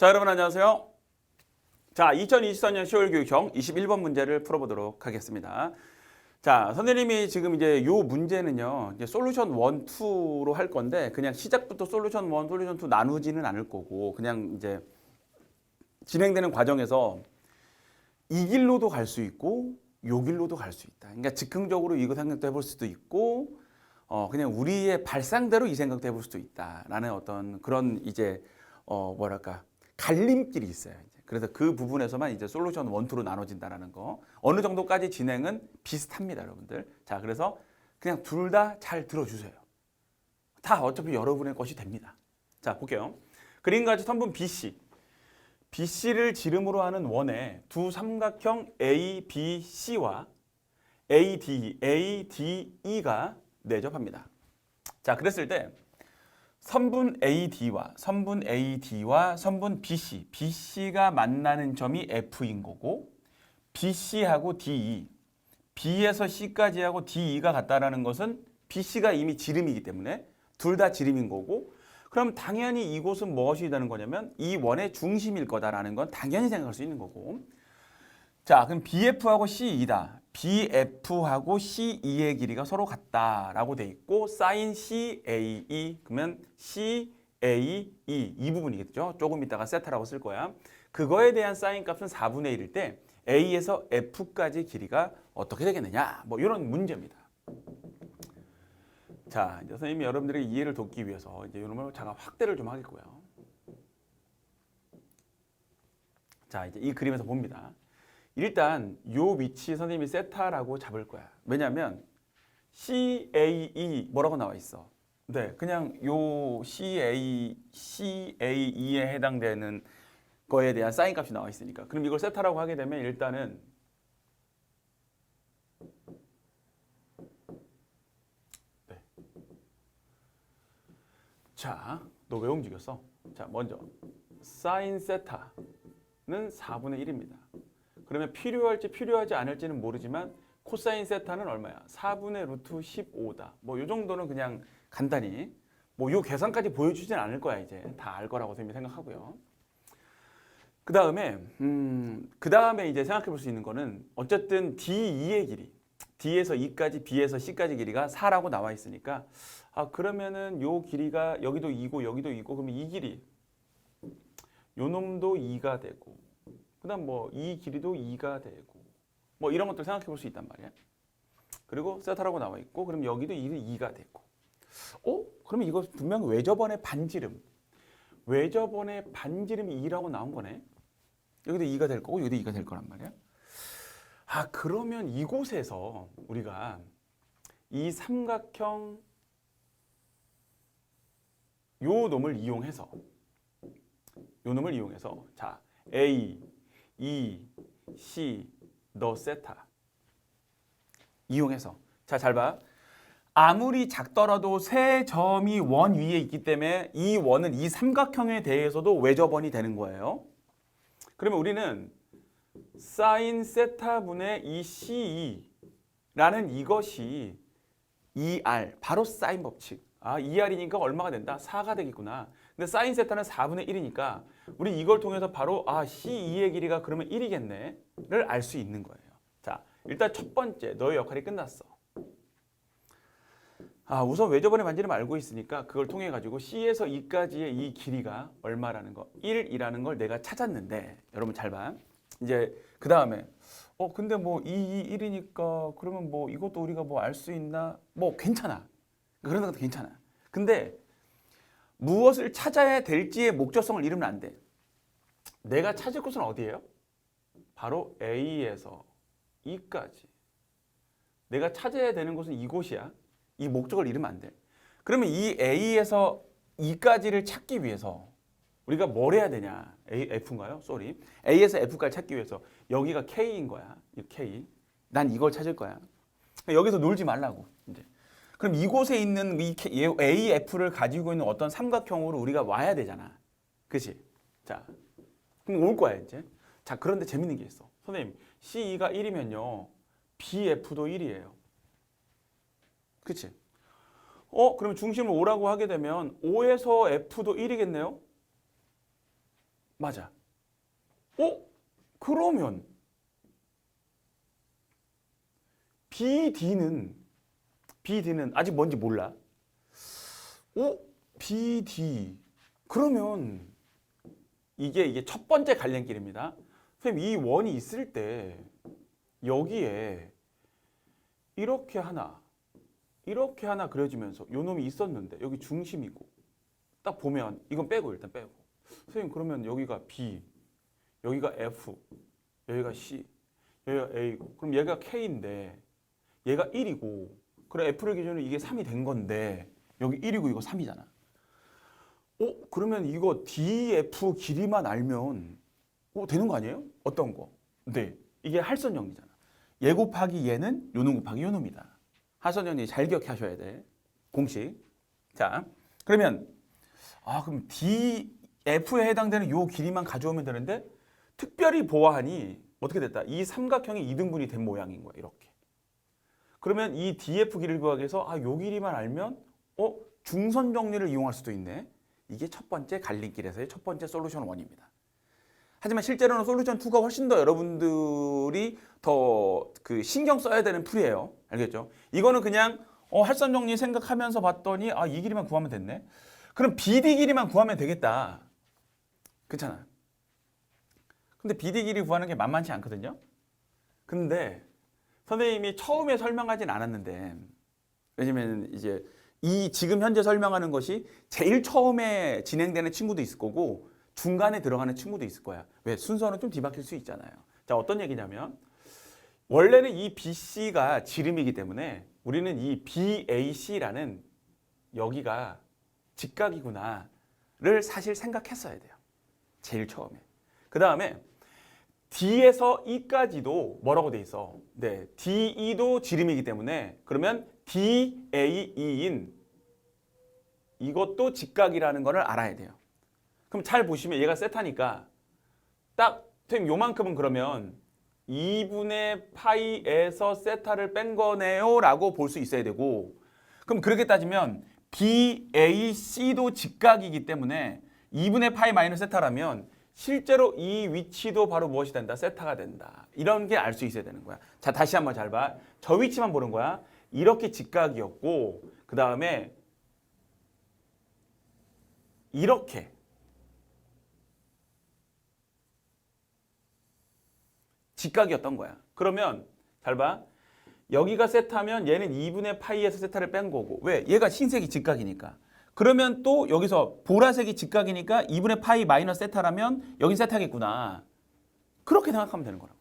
자, 여러분 안녕하세요. 자, 2024년 10월 교육형 21번 문제를 풀어보도록 하겠습니다. 자, 선생님이 지금 이제 요 문제는요, 이제 솔루션 1, 2로 할 건데, 그냥 시작부터 솔루션 1, 솔루션 2 나누지는 않을 거고, 그냥 이제 진행되는 과정에서 이 길로도 갈 수 있고, 요 길로도 갈 수 있다. 그러니까 즉흥적으로 이거 생각도 해볼 수도 있고, 어, 그냥 우리의 발상대로 이 생각도 해볼 수도 있다라는 어떤 그런 이제, 어, 뭐랄까, 갈림길이 있어요. 그래서 그 부분에서만 이제 솔루션 원투로 나눠진다라는 거. 어느 정도까지 진행은 비슷합니다, 여러분들. 자, 그래서 그냥 둘 다 잘 들어주세요. 다 어차피 여러분의 것이 됩니다. 자, 볼게요. 그림까지 선분 BC. BC를 지름으로 하는 원의 두 삼각형 ABC와 AD, ADE가 내접합니다. 자, 그랬을 때 선분 AD와 선분 AD와 선분 BC, BC가 만나는 점이 F인 거고 BC하고 DE, B에서 C까지 하고 DE가 같다라는 것은 BC가 이미 지름이기 때문에 둘 다 지름인 거고 그럼 당연히 이곳은 무엇이 되는 거냐면 이 원의 중심일 거다라는 건 당연히 생각할 수 있는 거고 자 그럼 BF하고 CE다. BF하고 CE의 길이가 서로 같다라고 돼 있고 사인 CAE 그러면 CAE 이 부분이겠죠? 조금 이따가 세타라고 쓸 거야. 그거에 대한 사인 값은 4분의 1일 때 A에서 F까지 길이가 어떻게 되겠느냐? 뭐 이런 문제입니다. 자, 이제 선생님이 여러분들의 이해를 돕기 위해서 이제 이놈을 잠깐 확대를 좀 하겠고요. 자, 이제 이 그림에서 봅니다. 일단 요 위치 선생님이 세타라고 잡을 거야. 왜냐하면 CAE 뭐라고 나와 있어? 네, 그냥 요 CA CAE에 해당되는 거에 대한 사인 값이 나와 있으니까. 그럼 이걸 세타라고 하게 되면 일단은 자, 너 왜 움직였어? 자, 먼저 사인 세타는 4분의 1입니다. 그러면 필요할지 필요하지 않을지는 모르지만 코사인 세타는 얼마야? 4분의 루트 15다. 뭐 이 정도는 그냥 간단히 뭐요 계산까지 보여주진 않을 거야 이제 다 알 거라고 선생님이 생각하고요. 그 다음에 음, 그 다음에 이제 생각해 볼 수 있는 거는 어쨌든 D2의 길이 D에서 E까지 B에서 C까지 길이가 4라고 나와 있으니까 아 그러면은 요 길이가 여기도 2고 여기도 2고 그러면 이 길이 요 놈도 2가 되고 그다음 뭐 이 길이도 2가 되고 뭐 이런 것들 생각해 볼 수 있단 말이야. 그리고 세타라고 나와 있고 그럼 여기도 2는 2가 되고 어? 그러면 이거 분명 외접원의 반지름 외접원의 반지름이 2라고 나온 거네. 여기도 2가 될 거고 여기도 2가 될 거란 말이야. 아 그러면 이곳에서 우리가 이 삼각형 요 놈을 이용해서 요 놈을 이용해서 자 A, E, C, 너 세타 이용해서 자 잘 봐. 아무리 작더라도 세 점이 원 위에 있기 때문에 이 원은 이 삼각형에 대해서도 외접원이 되는 거예요. 그러면 우리는 사인 세타분의 이 CE라는 이것이 2R 바로 사인 법칙. 아, 2R이니까 얼마가 된다? 4가 되겠구나. 근데 사인 세타는 4분의 1이니까 우리 이걸 통해서 바로 아, C2의 길이가 그러면 1이겠네를 알 수 있는 거예요. 자, 일단 첫 번째 너의 역할이 끝났어. 아, 우선 외접원의 반지름 알고 있으니까 그걸 통해 가지고 C에서 E까지의 이 길이가 얼마라는 거, 1이라는 걸 내가 찾았는데 여러분 잘 봐. 이제 그 다음에 어 근데 뭐 2, 2, 1이니까 그러면 뭐 이것도 우리가 뭐 알 수 있나? 뭐 괜찮아. 그런 것도 괜찮아. 근데 무엇을 찾아야 될지의 목적성을 잃으면 안 돼. 내가 찾을 곳은 어디예요? 바로 A에서 E까지. 내가 찾아야 되는 곳은 이곳이야. 이 목적을 잃으면 안 돼. 그러면 이 A에서 E까지를 찾기 위해서 우리가 뭘 해야 되냐? A, F인가요? 쏘리. A에서 F까지 찾기 위해서 여기가 K인 거야. 이 K. 난 이걸 찾을 거야. 여기서 놀지 말라고. 이제. 그럼 이곳에 있는 이 A, F를 가지고 있는 어떤 삼각형으로 우리가 와야 되잖아. 그치? 자, 그럼 올 거야, 이제. 자, 그런데 재밌는 게 있어. 선생님, CE가 1이면요. BF도 1이에요. 그치? 어, 그럼 중심을 5라고 하게 되면 5에서 F도 1이겠네요? 맞아. 어? 그러면 BD는 BD는 아직 뭔지 몰라. 어? BD 그러면 이게 이게 첫 번째 갈림길입니다. 선생님 이 원이 있을 때 여기에 이렇게 하나 이렇게 하나 그려지면서 요 놈이 있었는데 여기 중심이고 딱 보면 이건 빼고 일단 빼고. 선생님 그러면 여기가 B 여기가 F 여기가 C 여기가 A고 그럼 얘가 K인데 얘가 1이고 그래 F를 기준으로 이게 3이 된 건데 여기 1이고 이거 3이잖아 어 그러면 이거 DF 길이만 알면 어 되는 거 아니에요? 어떤 거? 네 이게 할선 정리잖아 얘 곱하기 얘는 요놈 곱하기 요놈이다 정리 잘 기억하셔야 돼 공식 자 그러면 아 그럼 DF에 해당되는 요 길이만 가져오면 되는데 특별히 보아하니 어떻게 됐다? 이 삼각형이 이등분이 된 모양인 거야 이렇게. 그러면 이 DF 길이를 구하기 위해서 아 요 길이만 알면 어 중선 정리를 이용할 수도 있네. 이게 첫 번째 갈림길에서의 첫 번째 솔루션 원입니다. 하지만 실제로는 솔루션 2가 훨씬 더 여러분들이 더 그 신경 써야 되는 풀이에요. 알겠죠? 이거는 그냥 어, 할선 정리 생각하면서 봤더니 아 이 길이만 구하면 됐네. 그럼 BD 길이만 구하면 되겠다. 그렇잖아. 근데 BD 길이 구하는 게 만만치 않거든요. 근데 선생님이 처음에 설명하진 않았는데 왜냐면 이제 이 지금 현재 설명하는 것이 제일 처음에 진행되는 친구도 있을 거고 중간에 들어가는 친구도 있을 거야. 왜 순서는 좀 뒤바뀔 수 있잖아요. 자 어떤 얘기냐면 원래는 이 BC가 지름이기 때문에 우리는 이 BAC라는 여기가 직각이구나를 사실 생각했어야 돼요. 제일 처음에. 그 다음에 D에서 E까지도 뭐라고 돼 있어? 네, DE도 지름이기 때문에 그러면 DAE인 이것도 직각이라는 거를 알아야 돼요. 그럼 잘 보시면 얘가 세타니까 딱 요만큼은 그러면 2분의 파이에서 세타를 뺀 거네요 라고 볼 수 있어야 되고 그럼 그렇게 따지면 BAC도 직각이기 때문에 2분의 파이 마이너스 세타라면 실제로 이 위치도 바로 무엇이 된다? 세타가 된다. 이런 게 알 수 있어야 되는 거야. 자, 다시 한번 잘 봐. 저 위치만 보는 거야. 이렇게 직각이었고 그 다음에 이렇게 직각이었던 거야. 그러면 잘 봐. 여기가 세타면 얘는 2분의 파이에서 세타를 뺀 거고 왜? 얘가 흰색이 직각이니까. 그러면 또 여기서 보라색이 직각이니까 2분의 파이 마이너스 세타라면 여긴 세타겠구나. 그렇게 생각하면 되는 거라고.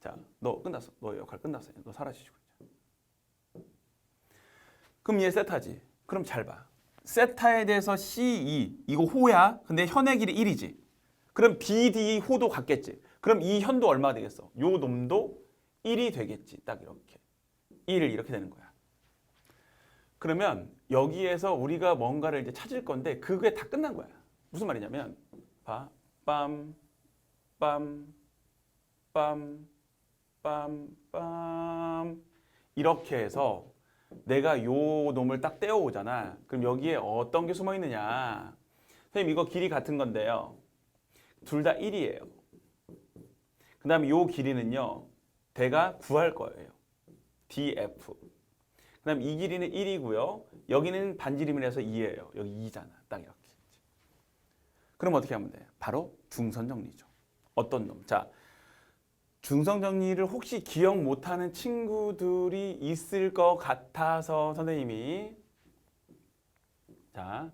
자, 너 끝났어. 너 역할 끝났어. 너 사라지시고. 그럼 얘 세타지. 그럼 잘 봐. 세타에 대해서 C2 이거 호야. 근데 현의 길이 1이지. 그럼 BD 호도 같겠지. 그럼 이 현도 얼마 되겠어? 요 놈도 1이 되겠지. 딱 이렇게. 1을 이렇게 되는 거야. 그러면 여기에서 우리가 뭔가를 이제 찾을 건데 그게 다 끝난 거야. 무슨 말이냐면 봐. 빰, 빰, 빰, 빰, 빰 이렇게 해서 내가 요 놈을 딱 떼어오잖아. 그럼 여기에 어떤 게 숨어 있느냐? 선생님 이거 길이 같은 건데요. 둘 다 1이에요. 그 다음에 요 길이는요. 대가 구할 거예요. DF. 그 다음 이 길이는 1이고요. 여기는 반지름이라서 2예요. 여기 2잖아. 딱 이렇게. 그럼 어떻게 하면 돼? 바로 중선 정리죠. 어떤 놈? 자, 중선 정리를 혹시 기억 못하는 친구들이 있을 것 같아서 선생님이 자,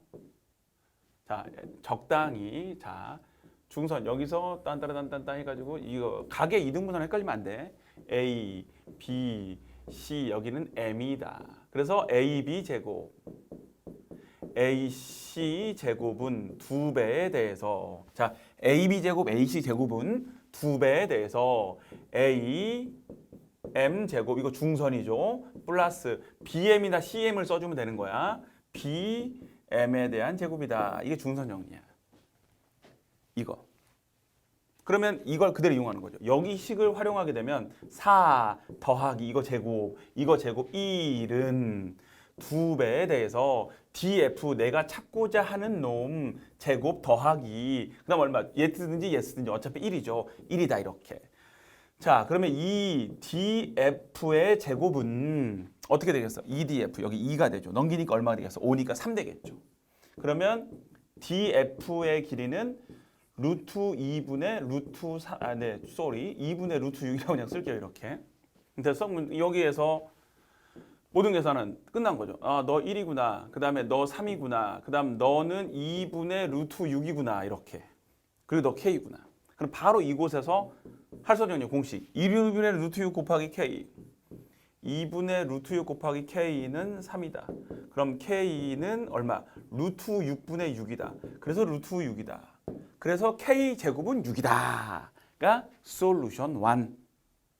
자 적당히 자 중선 여기서 딴따라딴딴딴 해가지고 이거 가게 이등분할 헷갈리면 안 돼. A, B, C 여기는 M이다. 그래서 AB 제곱 AC 제곱은 두 배에 대해서 자 AB 제곱 AC 제곱은 두 배에 대해서 A M 제곱 이거 중선이죠. 플러스 BM이나 CM을 써주면 되는 거야. BM에 대한 제곱이다. 이게 중선 정리야. 이거. 그러면 이걸 그대로 이용하는 거죠. 여기 식을 활용하게 되면 4 더하기 이거 제곱, 이거 제곱 1은 두 배에 대해서 df 내가 찾고자 하는 놈 제곱 더하기 그다음 얼마 예스든지 예스든지 어차피 1이죠. 1이다 이렇게. 자, 그러면 이 df의 제곱은 어떻게 되겠어? 2df 여기 2가 되죠. 넘기니까 얼마가 되겠어? 5니까 3 되겠죠. 그러면 df의 길이는 루트 2분의 루트 3, 아, 네, 쏘리 2분의 루트 6이라고 그냥 쓸게요 이렇게. 그래서 여기에서 모든 계산은 끝난 거죠. 아, 너 1이구나. 그 다음에 너 3이구나. 그 다음 너는 2분의 루트 6이구나. 이렇게. 그리고 너 K구나. 그럼 바로 이곳에서 할선정리 공식. 1분의 루트 6 곱하기 K. 2분의 루트 6 곱하기 K는 3이다. 그럼 K는 얼마? 루트 6분의 6이다. 그래서 루트 6이다. 그래서 K 제곱은 6이다. 가 솔루션 1.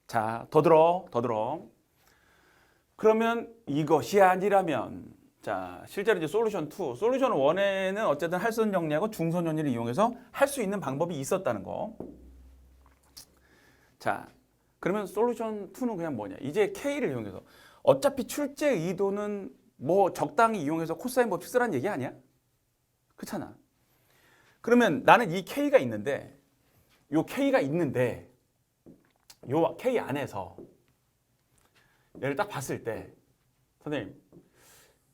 자, 더 들어. 더 들어. 그러면 이것이 아니라면 자 실제로 이제 솔루션 2, 솔루션 1에는 어쨌든 할선 정리하고 중선 정리를 이용해서 할 수 있는 방법이 있었다는 거. 자 그러면 솔루션 2는 그냥 뭐냐? 이제 K를 이용해서 어차피 출제 의도는 뭐 적당히 이용해서 코사인 법칙 쓰라는 얘기 아니야? 그렇잖아. 그러면 나는 이 K가 있는데 요 K가 있는데 요 K 안에서 얘를 딱 봤을 때 선생님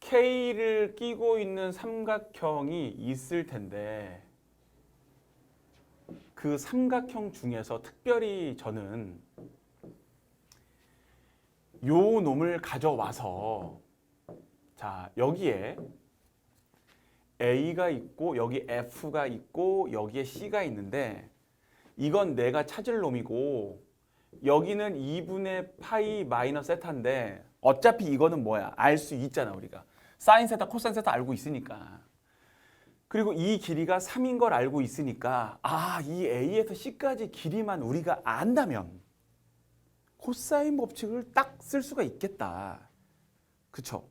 K를 끼고 있는 삼각형이 있을 텐데 그 삼각형 중에서 특별히 저는 요 놈을 가져와서 자 여기에 A가 있고 여기 F가 있고 여기에 C가 있는데 이건 내가 찾을 놈이고 여기는 2분의 파이 마이너스 세타인데 어차피 이거는 뭐야? 알 수 있잖아 우리가. 사인 세타, 코사인 세타 알고 있으니까. 그리고 이 길이가 3인 걸 알고 있으니까 아, 이 A에서 C까지 길이만 우리가 안다면 코사인 법칙을 딱 쓸 수가 있겠다. 그쵸?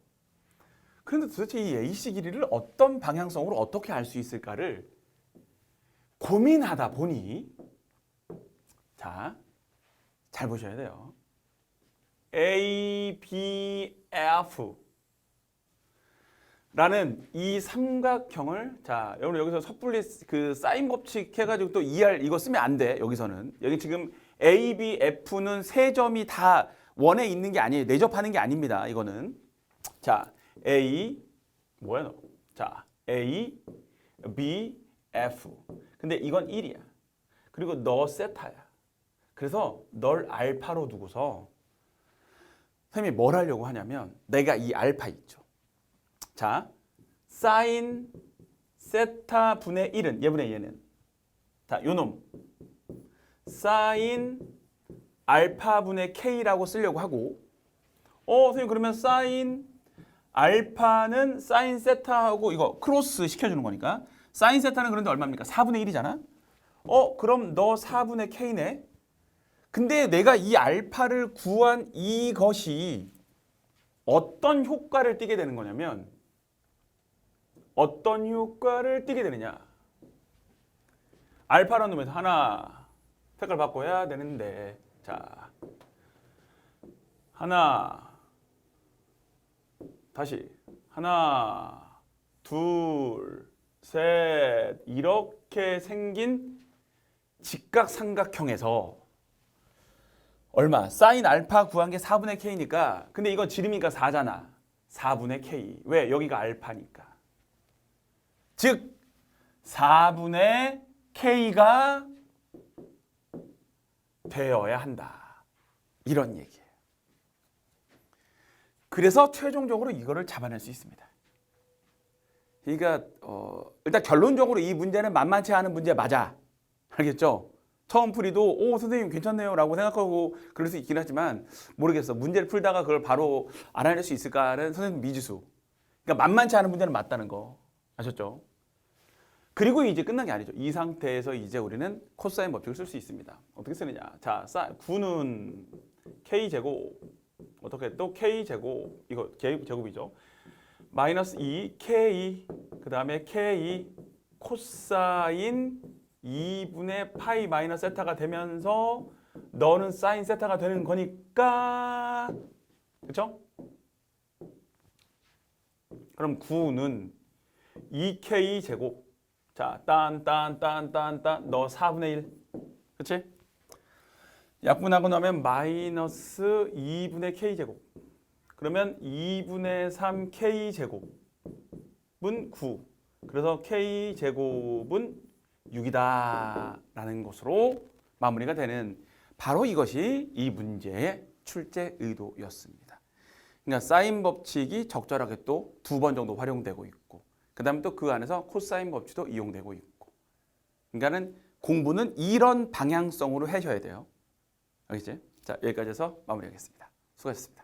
그런데 도대체 이 AC 길이를 어떤 방향성으로 어떻게 알 수 있을까를 고민하다 보니 자, 잘 보셔야 돼요. A, B, F 라는 이 삼각형을 자 여러분 여기서 섣불리 그 사인 법칙 해가지고 또 ER 이거 쓰면 안 돼 여기서는. 여기 지금 A, B, F는 세 점이 다 원에 있는 게 아니에요. 내접하는 게 아닙니다 이거는. 자 A 뭐야 너? 자 A, B, F. 근데 이건 1이야. 그리고 너 세타야 그래서 널 알파로 두고서 선생님이 뭘 하려고 하냐면 내가 이 알파 있죠. 자, 사인 세타 분의 1은 얘분의 얘는 자, 요놈 사인 알파 분의 k라고 쓰려고 하고 어, 선생님 그러면 사인 알파는 사인 세타하고 이거 크로스 시켜주는 거니까 사인 세타는 그런데 얼마입니까? 4분의 1이잖아. 어, 그럼 너 4분의 k네. 근데 내가 이 알파를 구한 이것이 어떤 효과를 띠게 되는 거냐면 어떤 효과를 띠게 되느냐? 알파라는 놈에서 하나 색깔 바꿔야 되는데 자 하나 다시 하나 둘 셋 이렇게 생긴 직각삼각형에서 얼마? 사인 알파 구한 게 4분의 k니까 근데 이건 지름이니까 4잖아. 4분의 k. 왜? 여기가 알파니까. 즉 4분의 k가 되어야 한다. 이런 얘기예요. 그래서 최종적으로 이거를 잡아낼 수 있습니다. 그러니까 어, 일단 결론적으로 이 문제는 만만치 않은 문제 맞아. 알겠죠? 처음 풀이도 오 선생님 괜찮네요 라고 생각하고 그럴 수 있긴 하지만 모르겠어. 문제를 풀다가 그걸 바로 알아낼 수 있을까는 선생님 미지수. 그러니까 만만치 않은 문제는 맞다는 거. 아셨죠? 그리고 이제 끝난 게 아니죠. 이 상태에서 이제 우리는 코사인 법칙을 쓸 수 있습니다. 어떻게 쓰느냐. 자 9는 k제곱. 어떻게? 또 k제곱. 이거 제곱이죠. 마이너스 2 k 그 다음에 k 코사인 2분의 파이 마이너스 세타가 되면서 너는 사인 세타가 되는 거니까 그쵸? 그럼 9는 2k 제곱. 자, 딴, 딴, 딴, 딴, 딴, 너 4분의 1. 그치? 약분하고 나면 마이너스 2분의 k 제곱. 그러면 2분의 3 k 제곱은 9. 그래서 k 제곱은 6이다라는 것으로 마무리가 되는 바로 이것이 이 문제의 출제 의도였습니다. 그러니까 사인 법칙이 적절하게 또 두 번 정도 활용되고 있고 그 다음에 또 그 안에서 코사인 법칙도 이용되고 있고 그러니까는 공부는 이런 방향성으로 하셔야 돼요. 알겠지? 자 여기까지 해서 마무리하겠습니다. 수고하셨습니다.